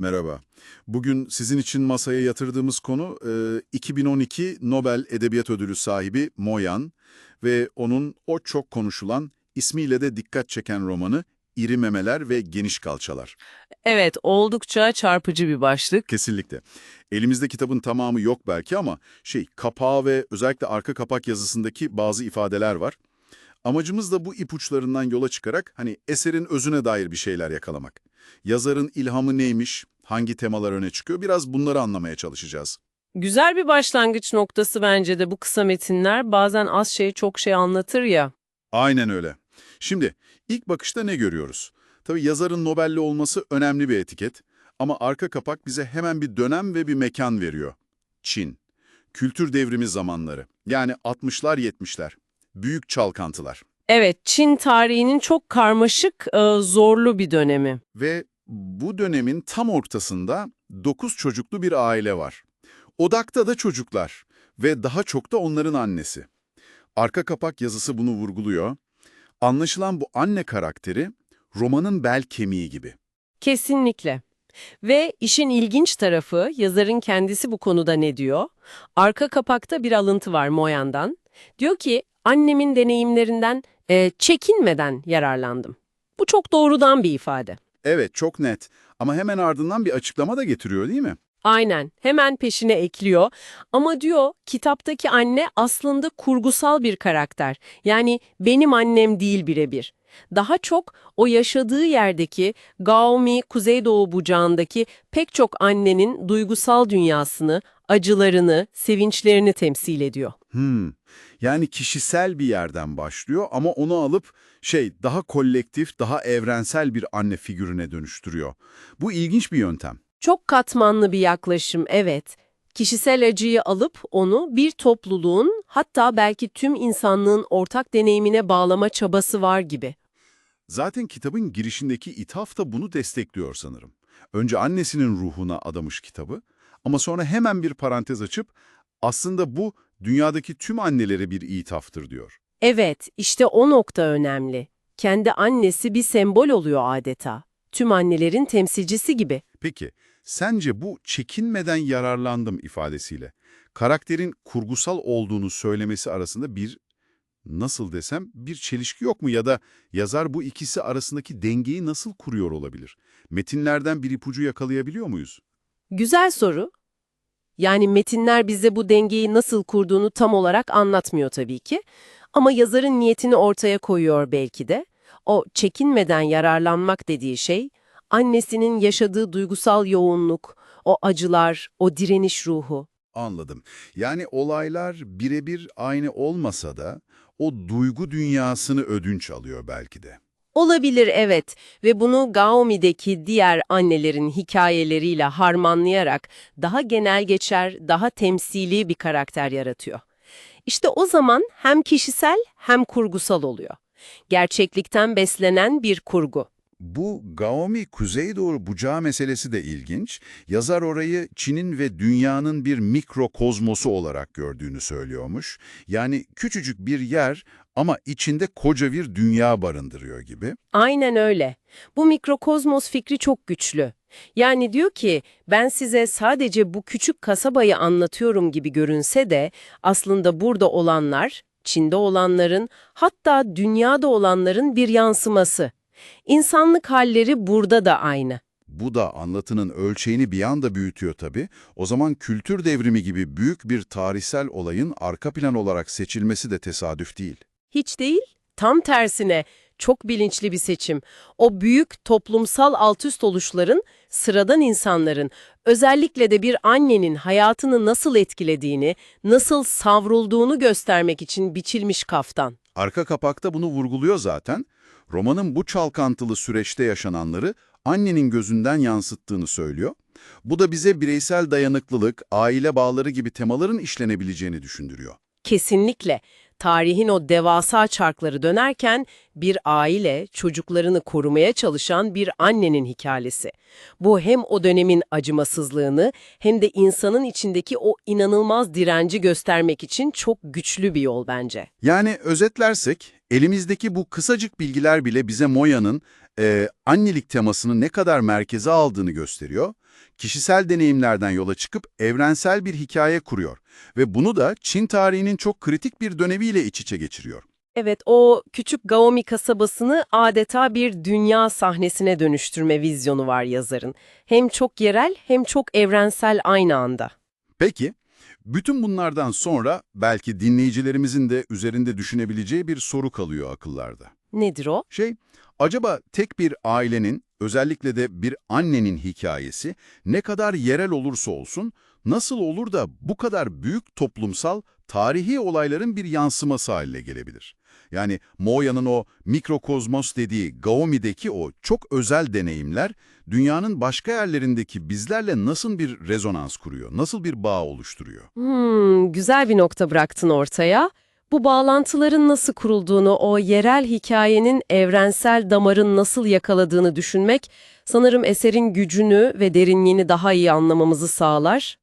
Merhaba. Bugün sizin için masaya yatırdığımız konu e, 2012 Nobel Edebiyat Ödülü sahibi Moyan ve onun o çok konuşulan ismiyle de dikkat çeken romanı İri Memeler ve Geniş Kalçalar. Evet, oldukça çarpıcı bir başlık. Kesinlikle. Elimizde kitabın tamamı yok belki ama şey kapağı ve özellikle arka kapak yazısındaki bazı ifadeler var. Amacımız da bu ipuçlarından yola çıkarak hani eserin özüne dair bir şeyler yakalamak. Yazarın ilhamı neymiş, hangi temalar öne çıkıyor biraz bunları anlamaya çalışacağız. Güzel bir başlangıç noktası bence de bu kısa metinler bazen az şey çok şey anlatır ya. Aynen öyle. Şimdi ilk bakışta ne görüyoruz? Tabii yazarın Nobel'li olması önemli bir etiket ama arka kapak bize hemen bir dönem ve bir mekan veriyor. Çin. Kültür devrimi zamanları. Yani 60'lar 70'ler. Büyük çalkantılar. Evet, Çin tarihinin çok karmaşık, e, zorlu bir dönemi. Ve bu dönemin tam ortasında 9 çocuklu bir aile var. Odakta da çocuklar ve daha çok da onların annesi. Arka kapak yazısı bunu vurguluyor. Anlaşılan bu anne karakteri romanın bel kemiği gibi. Kesinlikle. Ve işin ilginç tarafı yazarın kendisi bu konuda ne diyor? Arka kapakta bir alıntı var Moyan'dan. Diyor ki annemin deneyimlerinden e, çekinmeden yararlandım. Bu çok doğrudan bir ifade. Evet çok net ama hemen ardından bir açıklama da getiriyor değil mi? Aynen, hemen peşine ekliyor. Ama diyor, kitaptaki anne aslında kurgusal bir karakter. Yani benim annem değil birebir. Daha çok o yaşadığı yerdeki Gaomi Kuzeydoğu bucağındaki pek çok annenin duygusal dünyasını, acılarını, sevinçlerini temsil ediyor. Hmm. Yani kişisel bir yerden başlıyor ama onu alıp şey daha kolektif, daha evrensel bir anne figürüne dönüştürüyor. Bu ilginç bir yöntem. Çok katmanlı bir yaklaşım, evet. Kişisel acıyı alıp onu bir topluluğun, hatta belki tüm insanlığın ortak deneyimine bağlama çabası var gibi. Zaten kitabın girişindeki ithaf da bunu destekliyor sanırım. Önce annesinin ruhuna adamış kitabı ama sonra hemen bir parantez açıp aslında bu dünyadaki tüm annelere bir ithaftır diyor. Evet, işte o nokta önemli. Kendi annesi bir sembol oluyor adeta. Tüm annelerin temsilcisi gibi. Peki, sence bu çekinmeden yararlandım ifadesiyle karakterin kurgusal olduğunu söylemesi arasında bir, nasıl desem, bir çelişki yok mu? Ya da yazar bu ikisi arasındaki dengeyi nasıl kuruyor olabilir? Metinlerden bir ipucu yakalayabiliyor muyuz? Güzel soru. Yani metinler bize bu dengeyi nasıl kurduğunu tam olarak anlatmıyor tabii ki. Ama yazarın niyetini ortaya koyuyor belki de. O çekinmeden yararlanmak dediği şey, annesinin yaşadığı duygusal yoğunluk, o acılar, o direniş ruhu. Anladım. Yani olaylar birebir aynı olmasa da o duygu dünyasını ödünç alıyor belki de. Olabilir evet ve bunu Gaomi'deki diğer annelerin hikayeleriyle harmanlayarak daha genel geçer, daha temsili bir karakter yaratıyor. İşte o zaman hem kişisel hem kurgusal oluyor. Gerçeklikten beslenen bir kurgu. Bu Gaomi Kuzeydoğu bucağı meselesi de ilginç. Yazar orayı Çin'in ve dünyanın bir mikrokozmosu olarak gördüğünü söylüyormuş. Yani küçücük bir yer ama içinde koca bir dünya barındırıyor gibi. Aynen öyle. Bu mikrokozmos fikri çok güçlü. Yani diyor ki ben size sadece bu küçük kasabayı anlatıyorum gibi görünse de aslında burada olanlar, Çin'de olanların hatta dünyada olanların bir yansıması. İnsanlık halleri burada da aynı. Bu da anlatının ölçeğini bir anda büyütüyor tabii. O zaman kültür devrimi gibi büyük bir tarihsel olayın arka plan olarak seçilmesi de tesadüf değil. Hiç değil, tam tersine çok bilinçli bir seçim. O büyük toplumsal altüst oluşların, sıradan insanların, özellikle de bir annenin hayatını nasıl etkilediğini, nasıl savrulduğunu göstermek için biçilmiş kaftan. Arka kapakta bunu vurguluyor zaten. Romanın bu çalkantılı süreçte yaşananları annenin gözünden yansıttığını söylüyor. Bu da bize bireysel dayanıklılık, aile bağları gibi temaların işlenebileceğini düşündürüyor. Kesinlikle. Tarihin o devasa çarkları dönerken bir aile çocuklarını korumaya çalışan bir annenin hikayesi. Bu hem o dönemin acımasızlığını hem de insanın içindeki o inanılmaz direnci göstermek için çok güçlü bir yol bence. Yani özetlersek, Elimizdeki bu kısacık bilgiler bile bize Moya'nın e, annelik temasını ne kadar merkeze aldığını gösteriyor. Kişisel deneyimlerden yola çıkıp evrensel bir hikaye kuruyor ve bunu da Çin tarihinin çok kritik bir dönemiyle iç içe geçiriyor. Evet, o küçük Gaomi kasabasını adeta bir dünya sahnesine dönüştürme vizyonu var yazarın. Hem çok yerel hem çok evrensel aynı anda. Peki, bütün bunlardan sonra belki dinleyicilerimizin de üzerinde düşünebileceği bir soru kalıyor akıllarda. Nedir o? Şey, acaba tek bir ailenin, özellikle de bir annenin hikayesi ne kadar yerel olursa olsun, nasıl olur da bu kadar büyük toplumsal, tarihi olayların bir yansıması haline gelebilir? Yani Moya'nın o mikrokozmos dediği Gaomi'deki o çok özel deneyimler, dünyanın başka yerlerindeki bizlerle nasıl bir rezonans kuruyor, nasıl bir bağ oluşturuyor? Hmm, güzel bir nokta bıraktın ortaya. Bu bağlantıların nasıl kurulduğunu, o yerel hikayenin evrensel damarın nasıl yakaladığını düşünmek, sanırım eserin gücünü ve derinliğini daha iyi anlamamızı sağlar.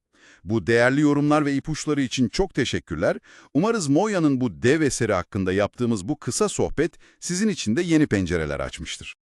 Bu değerli yorumlar ve ipuçları için çok teşekkürler. Umarız Moya'nın bu dev eseri hakkında yaptığımız bu kısa sohbet sizin için de yeni pencereler açmıştır.